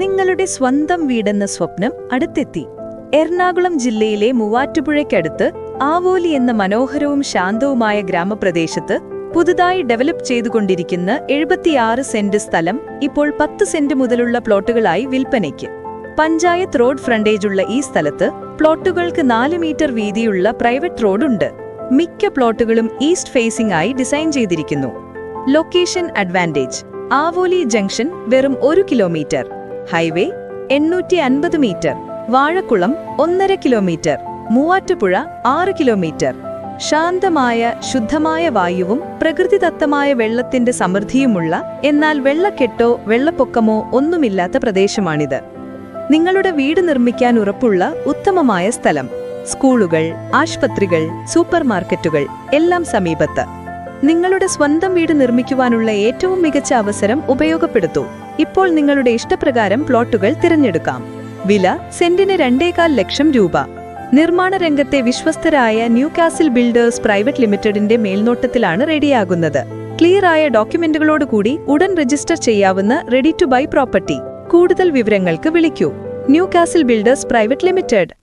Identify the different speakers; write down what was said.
Speaker 1: നിങ്ങളുടെ സ്വന്തം വീടെന്ന സ്വപ്നം അടുത്തെത്തി. എറണാകുളം ജില്ലയിലെ മൂവാറ്റുപുഴയ്ക്കടുത്ത് ആവോലി എന്ന മനോഹരവും ശാന്തവുമായ ഗ്രാമപ്രദേശത്ത് പുതുതായി ഡെവലപ്പ് ചെയ്തുകൊണ്ടിരിക്കുന്ന എഴുപത്തിയാറ് സെന്റ് സ്ഥലം ഇപ്പോൾ പത്ത് സെന്റ് മുതലുള്ള പ്ലോട്ടുകളായി വിൽപ്പനയ്ക്ക്. പഞ്ചായത്ത് റോഡ് ഫ്രണ്ടേജുള്ള ഈ സ്ഥലത്ത് പ്ലോട്ടുകൾക്ക് നാല് മീറ്റർ വീതിയുള്ള പ്രൈവറ്റ് റോഡുണ്ട്. മിക്ക പ്ലോട്ടുകളും ഈസ്റ്റ് ഫേസിംഗ് ആയി ഡിസൈൻ ചെയ്തിരിക്കുന്നു. Location advantage. ആവോലി ജംഗ്ഷൻ വെറും ഒരു കിലോമീറ്റർ. ഹൈവേ എണ്ണൂറ്റി അൻപത് മീറ്റർ വാഴക്കുളം ഒന്നര കിലോമീറ്റർ മൂവാറ്റുപുഴ ആറ് കിലോമീറ്റർ. ശാന്തമായ ശുദ്ധമായ വായുവും പ്രകൃതിദത്തമായ വെള്ളത്തിന്റെ സമൃദ്ധിയുമുള്ള എന്നാൽ വെള്ളക്കെട്ടോ വെള്ളപ്പൊക്കമോ ഒന്നുമില്ലാത്ത പ്രദേശമാണിത്. നിങ്ങളുടെ വീട് നിർമ്മിക്കാൻ ഉറപ്പുള്ള ഉത്തമമായ സ്ഥലം സ്കൂളുകൾ ആശുപത്രികൾ സൂപ്പർമാർക്കറ്റുകൾ എല്ലാം സമീപത്ത്. നിങ്ങളുടെ സ്വന്തം വീട് നിർമ്മിക്കുവാനുള്ള ഏറ്റവും മികച്ച അവസരം ഉപയോഗപ്പെടുത്തൂ. ഇപ്പോൾ നിങ്ങളുടെ ഇഷ്ടപ്രകാരം പ്ലോട്ടുകൾ തിരഞ്ഞെടുക്കാം. വില സെന്റിന് രണ്ടേകാൽ ലക്ഷം രൂപ. നിർമ്മാണ രംഗത്തെ വിശ്വസ്തരായ ന്യൂ കാസിൽ ബിൽഡേഴ്സ് പ്രൈവറ്റ് ലിമിറ്റഡിന്റെ മേൽനോട്ടത്തിലാണ് റെഡിയാകുന്നത്. ക്ലിയർ ആയ ഡോക്യുമെന്റുകളോടുകൂടി ഉടൻ രജിസ്റ്റർ ചെയ്യാവുന്ന റെഡി ടു ബൈ പ്രോപ്പർട്ടി. കൂടുതൽ വിവരങ്ങൾക്ക് വിളിക്കൂ. New Castle Builders private limited.